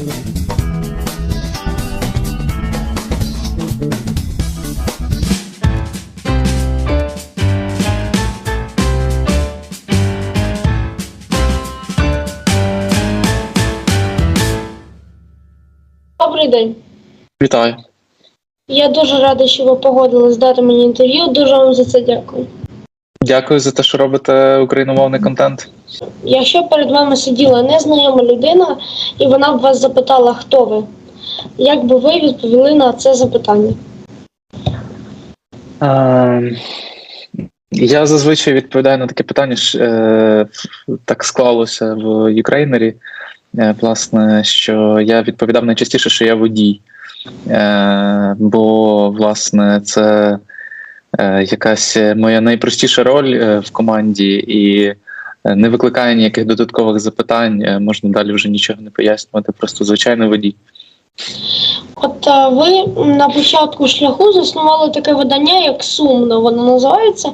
Добрий день. Вітаю. Я дуже рада, що ви погодились дати мені інтерв'ю. Дуже вам за це дякую. Дякую за те, що робите україномовний контент. Якщо перед вами сиділа незнайома людина, і вона б вас запитала, хто ви, як би ви відповіли на це запитання? Е, я зазвичай відповідаю на таке питання, ж, е, так склалося в Юкрейнері. Е, власне, що я відповідав найчастіше, що я водій. Е, бо, власне, це е, якась моя найпростіша роль е, в команді, і не викликає ніяких додаткових запитань. е, Можна далі вже нічого не пояснювати, просто звичайний водій. От е, ви на початку шляху заснували таке видання, як сумно, воно називається. Е,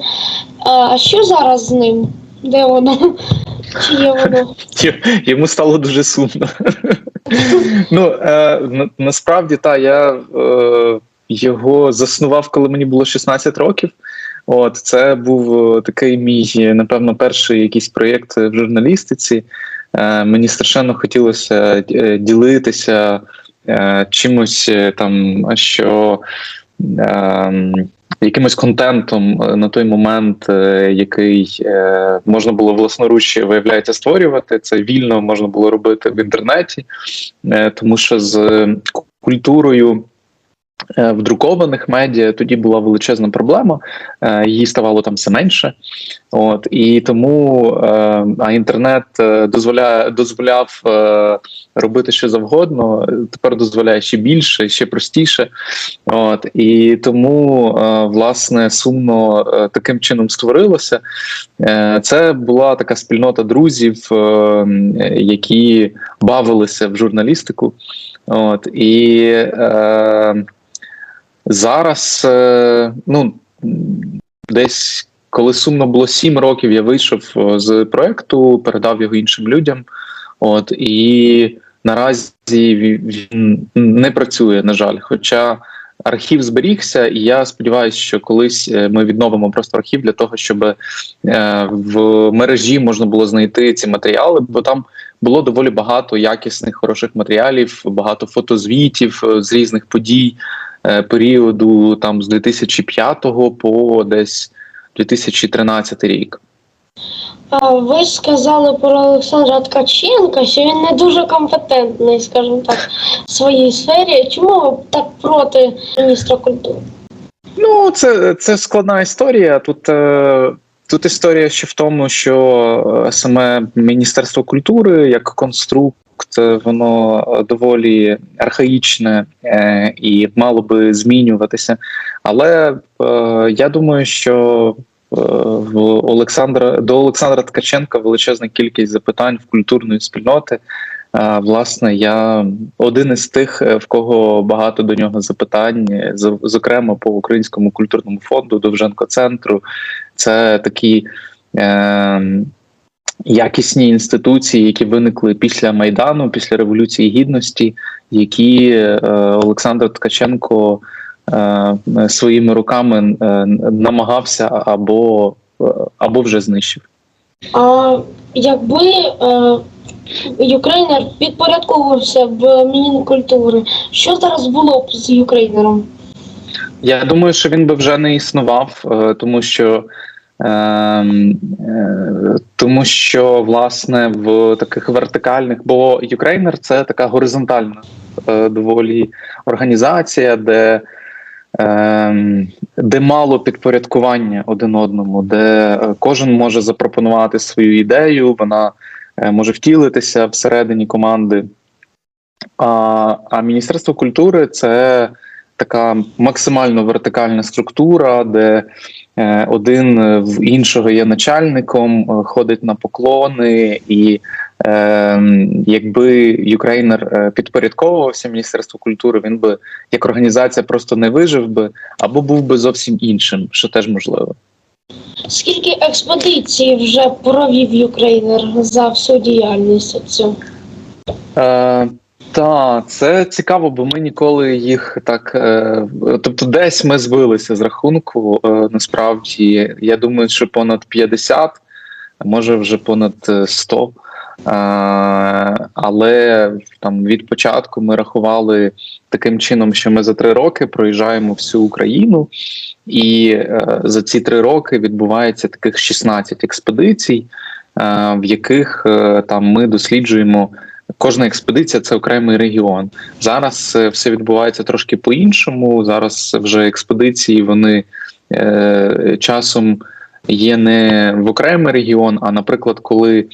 А що зараз з ним? Де воно? Чи є воно? Йому стало дуже сумно. ну е, на, насправді та я е, його заснував, коли мені було 16 років. От це був е, такий мій, напевно, перший якийсь проєкт в журналістиці. Е, мені страшенно хотілося е, ділитися чимось там, що е, якимось контентом на той момент, який можна було власноруч виявляється створювати. Це вільно можна було робити в інтернеті, тому що з культурою. Е, В друкованих медіа тоді була величезна проблема, е, її ставало там все менше. От і тому е, а інтернет дозволяє дозволяв робити що завгодно. Тепер дозволяє ще більше, ще простіше. От і тому власне сумно таким чином створилося. Це була така спільнота друзів, які бавилися в журналістику. От і зараз, е, ну десь коли сумно було сім років, я вийшов е, з проекту, передав його іншим людям. От і наразі він не працює, на жаль. Хоча архів зберігся, і я сподіваюся, що колись е, ми відновимо просто архів для того, щоб в мережі можна було знайти ці матеріали, бо там було доволі багато якісних хороших матеріалів, багато фотозвітів з різних подій періоду там з 2005 по десь 2013 рік. Ви ж сказали про Олександра Ткаченка, що він не дуже компетентний, скажімо так, в своїй сфері. Чому ви так проти міністра культури? Ну, це, це складна історія. Тут, е, тут історія ще в тому, що е, саме Міністерство культури як конструкт, е, воно е, доволі архаїчне е, і мало би змінюватися. Але е, я думаю, що в Олександра до Олександра Ткаченка величезна кількість запитань в культурної спільноти. Власне, я один із тих, в кого багато до нього запитань, зокрема по Українському культурному фонду, Довженко центру. Це такі якісні інституції, які виникли після Майдану, після Революції Гідності, які е, Олександр Ткаченко е, своїми руками е, намагався або, е, або вже знищив. А якби е, Юкрейнер підпорядковувався в Мінкультури, що зараз було б з Юкрейнером? Я думаю, що він би вже не існував, е, тому що. Ем, е, Тому що власне в таких вертикальних, бо Юкрейнер це така горизонтальна е, доволі організація, де, ем, де мало підпорядкування один одному, де е, кожен може запропонувати свою ідею, вона може втілитися всередині команди. А, а Міністерство культури це така максимально вертикальна структура, де е, один в іншого є начальником, е, ходить на поклони, і е, якби Юкрейнер е, підпорядковувався Міністерству культури, він би як організація просто не вижив би або був би зовсім іншим, що теж можливо. Скільки експедицій вже провів Юкрейнер за всю діяльність цю? Е, Так, це цікаво, бо ми ніколи їх так. Е, тобто, десь ми збилися з рахунку. Е, насправді, я думаю, що понад 50, а може вже понад е, 100. Е, але там від початку ми рахували таким чином, що ми за три роки проїжджаємо всю Україну, і е, за ці три роки відбувається таких 16 експедицій, е, в яких е, там ми досліджуємо. Кожна експедиція це окремий регіон. Зараз е, все відбувається трошки по-іншому. Зараз вже експедиції вони е, часом є не в окремий регіон, а наприклад, коли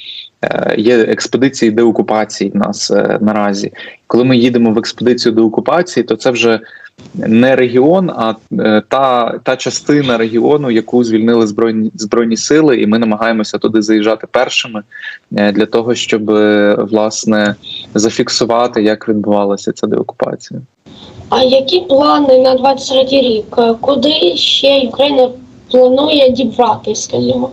е, є експедиції деокупації в нас е, наразі. Коли ми їдемо в експедицію деокупації, то це вже не регіон, а е, та, та частина регіону, яку звільнили збройні збройні сили, і ми намагаємося туди заїжджати першими е, для того, щоб е, власне зафіксувати, як відбувалася ця деокупація. А які плани на 23 рік? Куди ще Україна планує дібрати, скажімо?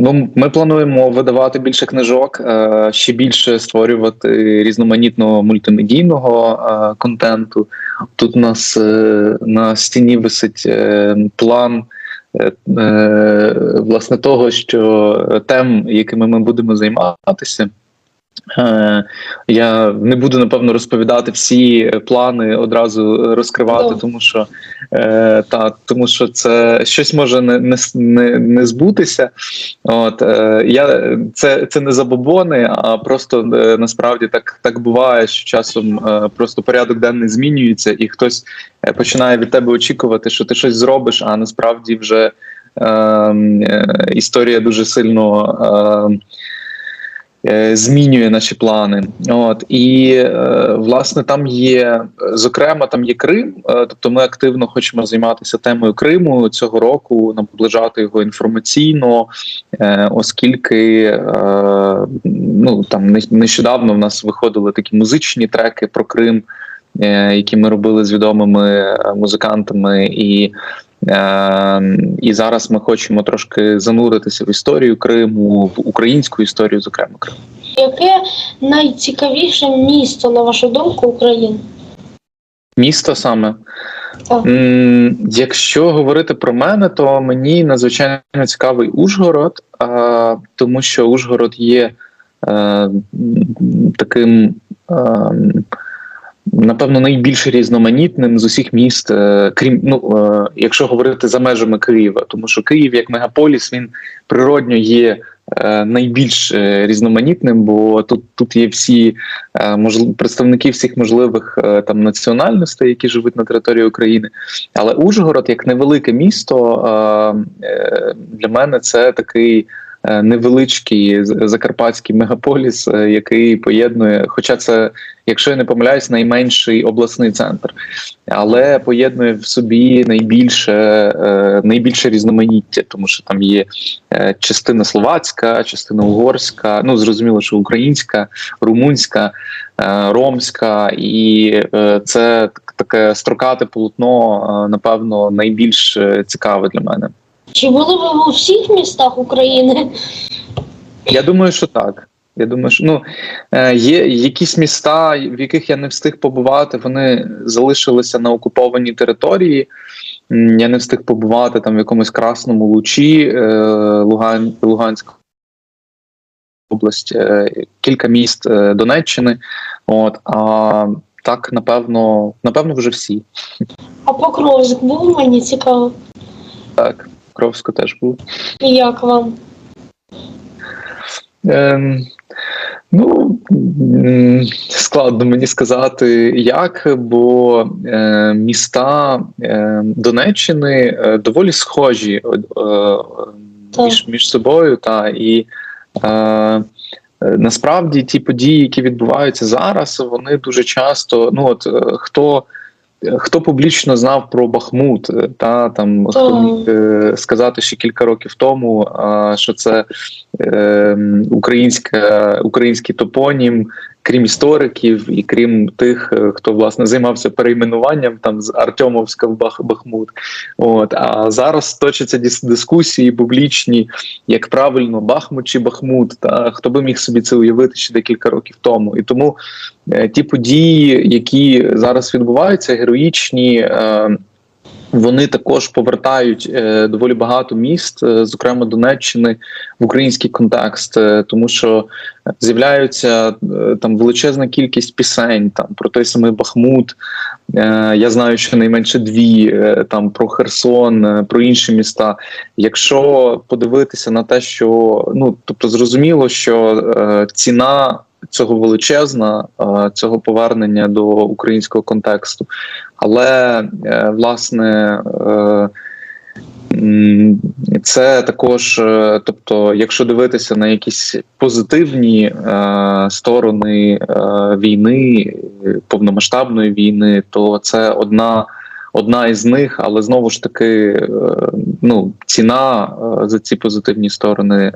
Ну, ми плануємо видавати більше книжок, е, ще більше створювати різноманітного мультимедійного е, контенту. Тут у нас е, на стіні висить план. Власне, того, що тем, якими ми будемо займатися, Я не буду напевно розповідати всі плани одразу розкривати, Добре. тому що е, та тому, що це щось може не, не, не, не збутися. От е, я це, це не забобони, а просто е, насправді так, так буває, що часом е, просто порядок денний змінюється, і хтось е, починає від тебе очікувати, що ти щось зробиш, а насправді вже е, е, історія дуже сильно. Е, е, змінює наші плани. От і е, власне там є, е, зокрема, там є Крим. Е, тобто, ми активно хочемо займатися темою Криму цього року, наближати його інформаційно, е, оскільки е, ну там не- нещодавно в нас виходили такі музичні треки про Крим. Е, Які ми робили з відомими е, музикантами, і Е, і зараз ми хочемо трошки зануритися в історію Криму, в українську історію, зокрема Криму. Яке найцікавіше місто, на вашу думку, України? Місто саме. Так. Якщо говорити про мене, то мені надзвичайно цікавий Ужгород, тому що Ужгород є таким. Напевно, найбільш різноманітним з усіх міст, е, крім ну, е, якщо говорити за межами Києва, тому що Київ як мегаполіс він природньо є е, найбільш різноманітним, бо тут, тут є всі е, представники всіх можливих там національностей, які живуть на території України. Але Ужгород, як невелике місто, для мене це такий. Е, Невеличкий закарпатський мегаполіс, е, який поєднує, хоча це, якщо я не помиляюсь, найменший обласний центр, але поєднує в собі найбільше, е, найбільше різноманіття, тому що там є частина словацька, частина угорська, ну зрозуміло, що українська, румунська, ромська, і це таке строкате полотно, напевно, найбільш цікаве для мене. Чи були ви у всіх містах України? Я думаю, що так. Я думаю, що ну е, є якісь міста, в яких я не встиг побувати. Вони залишилися на окупованій території. Я не встиг побувати там в якомусь красному лучі, е, Луган, Луганська область, е, кілька міст Донеччини. От а так, напевно, напевно, вже всі. А Покровськ був мені цікаво. Так, Кровську теж був. І як вам? Ем, ну, складно мені сказати, як, бо е, міста е, Донеччини е, доволі схожі е, е, між, між собою. Та, і е, е, насправді ті події, які відбуваються зараз, вони дуже часто. Ну, от, е, хто Хто публічно знав про Бахмут, е, та там хто міг е, сказати ще кілька років тому, а, що це е, українська, український топонім крім істориків і крім тих, е, хто власне займався перейменуванням там з Артемовська в Бах Бахмут. От а зараз точаться дис- дискусії публічні, як правильно Бахмут чи Бахмут, та хто би міг собі це уявити ще декілька років тому. І тому е, ті події, які зараз відбуваються, героїчні. Е, вони також повертають е, доволі багато міст, е, зокрема Донеччини, в український контекст, е, тому що з'являються там величезна кількість пісень там про той самий Бахмут. Я знаю, що найменше дві там про Херсон, про інші міста. Якщо подивитися на те, що ну тобто зрозуміло, що ціна. Цього величезна цього повернення до українського контексту, але е, власне е, це також, е, тобто, якщо дивитися на якісь позитивні сторони війни, повномасштабної війни, то це одна. Одна із них, але знову ж таки, ну ціна за ці позитивні сторони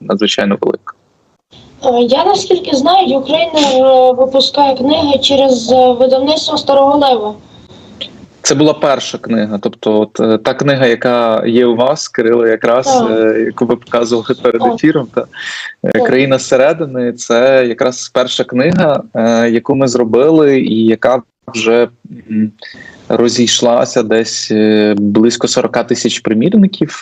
надзвичайно велика. Я наскільки знаю, Україна випускає книги через видавництво Старого Лева. Це була перша книга. Тобто, от е, та книга, яка є у вас, Кирило, якраз е, яку ви показували перед ефіром, та е, країна зсередини, це якраз перша книга, яку ми зробили, і яка вже розійшлася десь близько 40 тисяч примірників.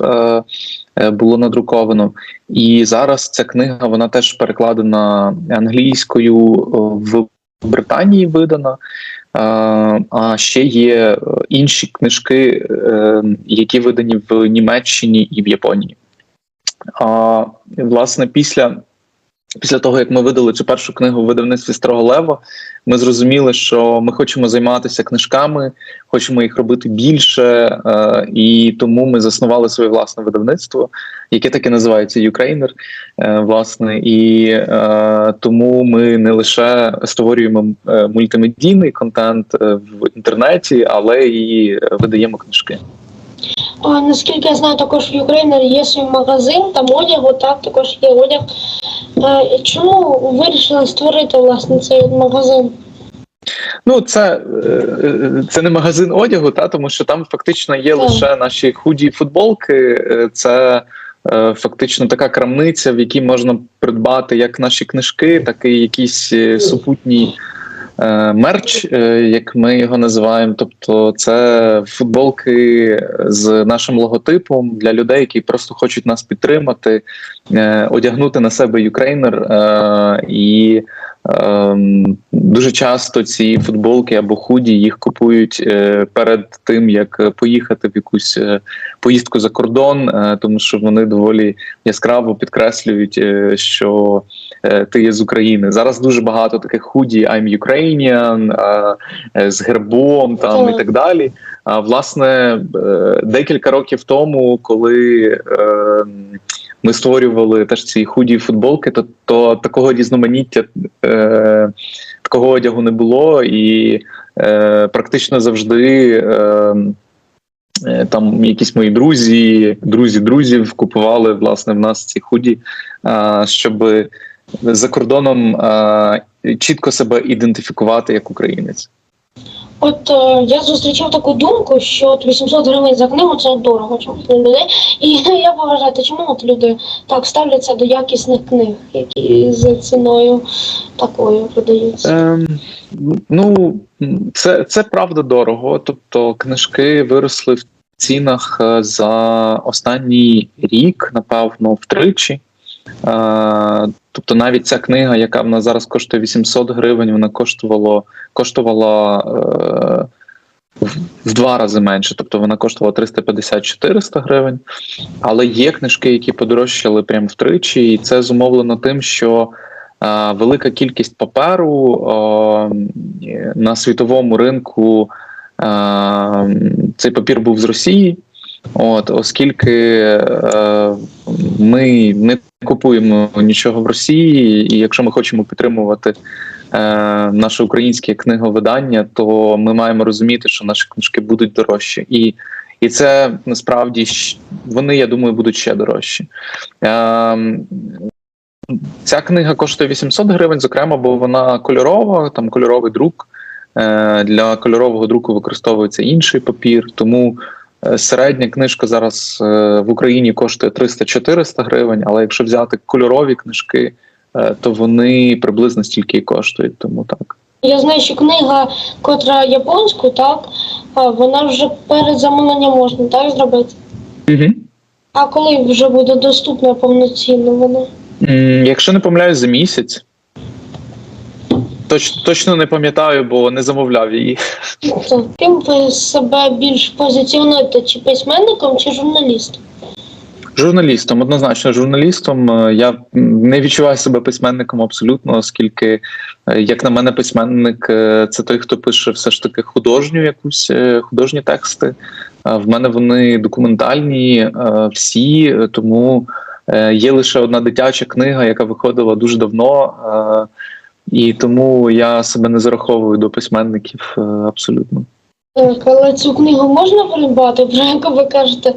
Було надруковано, і зараз ця книга вона теж перекладена англійською в Британії видана. А ще є е, інші книжки, е, які видані в Німеччині і в Японії. А власне, після, після того, як ми видали цю першу книгу в видавництві Старого Лева, ми зрозуміли, що ми хочемо займатися книжками, хочемо їх робити більше, е, і тому ми заснували своє власне видавництво, яке таки називається Ukrainer, е, власне, і е, тому ми не лише створюємо е, мультимедійний контент в інтернеті, але і видаємо книжки. А, наскільки я знаю, також в Україні є свій магазин, там одягу, так, також є одяг. Чому вирішили створити власне цей магазин? Ну, це, це не магазин одягу, та тому що там фактично є Так. лише наші худі і футболки. Це фактично така крамниця, в якій можна придбати як наші книжки, так і якісь е, супутні е, мерч, е, як ми його називаємо. Тобто, це футболки з нашим логотипом для людей, які просто хочуть нас підтримати, е, одягнути на себе юкрейнер е, і. Ем, дуже часто ці футболки або худі їх купують е, перед тим, як поїхати в якусь е, поїздку за кордон, е, тому що вони доволі яскраво підкреслюють, е, що е, ти є з України. Зараз дуже багато таких худі I'm Ukrainian, е, е, з гербом там і Так. так далі. А власне, е, декілька років тому, коли е, ми створювали теж ці худі футболки, то, то такого різноманіття е, такого одягу не було, і е, практично завжди. Е, е, Там якісь мої друзі, друзі друзів купували власне в нас ці худі, щоб за кордоном чітко себе ідентифікувати як українець. От е, я зустрічав таку думку, що от 800 гривень за книгу це дорого чомусь для людей. І я вважаю, чому от люди так ставляться до якісних книг, які за ціною такою продаються. Ем, ну, це, це правда дорого. Тобто книжки виросли в цінах е, за останній рік, напевно, втричі. Тобто навіть ця книга, яка в нас зараз коштує 800 гривень, вона коштувала, коштувала е, в- два рази менше, тобто вона коштувала 350-400 гривень. Але є книжки, які подорожчали прямо втричі, і це зумовлено тим, що е, велика кількість паперу на світовому ринку. е, Цей папір був з Росії, от оскільки ми не купуємо нічого в Росії, і якщо ми хочемо підтримувати е, наше українське книговидання, то ми маємо розуміти, що наші книжки будуть дорожчі. І і це насправді вони, я думаю, будуть ще дорожчі. Е, ця книга коштує 800 гривень, зокрема, бо вона кольорова, там кольоровий друк. Е, Для кольорового друку використовується інший папір, тому середня книжка зараз е, в Україні коштує 300-400 гривень, але якщо взяти кольорові книжки, е, то вони приблизно стільки і коштують. Тому так. Я знаю, що книга, котра японську, так, вона вже перед замовленням можна так зробити. Угу. А коли вже буде доступна повноцінно вона? Якщо не помиляюсь, за місяць. Точ, точно не пам'ятаю, бо не замовляв її. То ким ви себе більш позиціонуєте, чи письменником, чи журналістом? Журналістом, однозначно, журналістом. Е, Я не відчуваю себе письменником абсолютно, оскільки, е, як на мене, письменник е, це той, хто пише все ж таки художню якусь художні тексти. В мене вони документальні всі, тому є лише одна дитяча книга, яка виходила дуже давно. Е, І тому я себе не зараховую до письменників е, абсолютно. Так, але цю книгу можна придбати, про яку ви кажете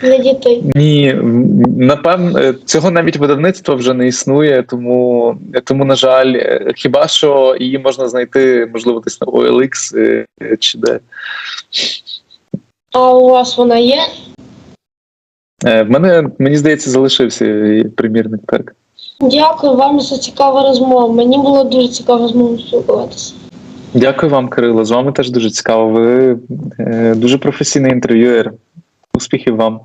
для дітей? Ні, напевно, цього навіть видавництва вже не існує, тому, тому на жаль, е, хіба що її можна знайти, можливо, десь на OLX е, чи де. А у вас вона є? Е, В мене, мені здається, залишився примірник так. Дякую вам за цікаву розмову. Мені було дуже цікаво з вами спілкуватися. Дякую вам, Кирило. З вами теж дуже цікаво. Ви е, дуже професійний інтерв'юер. Успіхів вам.